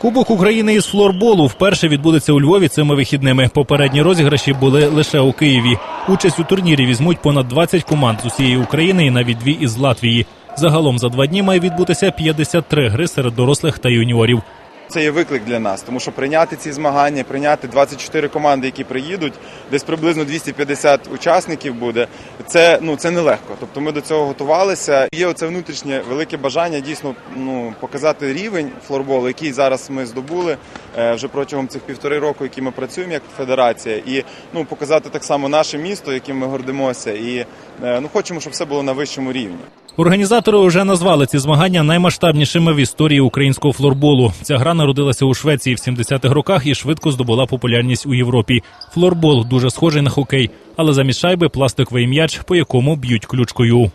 Кубок України із флорболу вперше відбудеться у Львові цими вихідними. Попередні розіграші були лише у Києві. Участь у турнірі візьмуть понад 20 команд з усієї України і навіть дві із Латвії. Загалом за два дні має відбутися 53 гри серед дорослих та юніорів. Це є виклик для нас, тому що прийняти ці змагання, прийняти 24 команди, які приїдуть, десь приблизно 250 учасників буде. Це ну це нелегко. Тобто ми до цього готувалися. Є оце внутрішнє велике бажання дійсно ну показати рівень флорболу, який зараз ми здобули е, вже протягом цих півтори року, які ми працюємо як федерація, і ну показати так само наше місто, яким ми гордимося, і е, ну хочемо, щоб все було на вищому рівні. Організатори вже назвали ці змагання наймасштабнішими в історії українського флорболу. Ця гра народилася у Швеції в 70-х роках і швидко здобула популярність у Європі. Флорбол дуже схожий на хокей, але замість шайби пластиковий м'яч, по якому б'ють ключкою.